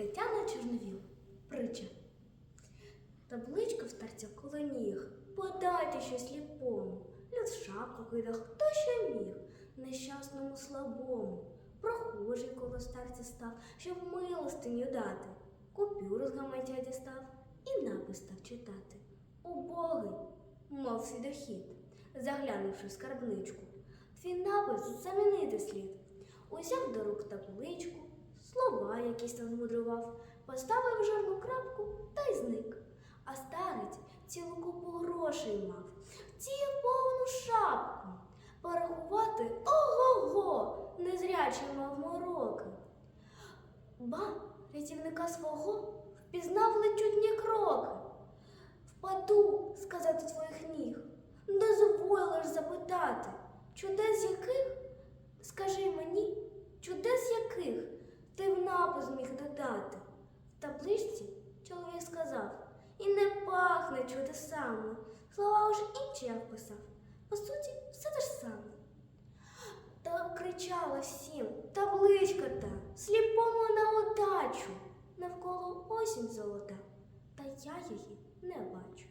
Тетяна Чорновіл. Притча. Табличка в старця коло ніг. Подайте щось сліпому. Люд шапку кидав, хто що міг. Нещасному слабому. Прохожий коло старця став, щоб милостиню дати. Купюру з гаманця дістав і напис став читати. Убогий, мов свідохід, заглянувши в скарбничку. Твій напис замінити слід. Узяв до рук табличку, там змудрував, поставив жирну крапку та й зник. А старець цілу купу грошей мав, цілу повну шапку. Порахувати ого-го, незрячий мав мороки. Ба, рятівника свого впізнав ледь чудні кроки. Впаду сказати твоїх ніг, дозволиш запитати, чудес яких, скажи мені, чудес яких ти в напис зміг додати. В чоловік сказав, і не пахне чудесами. Слова уж інші я вписав. По суті, все те ж саме. Та кричала всім, табличка та, сліпому на удачу. Навколо осінь золота, та я її не бачу.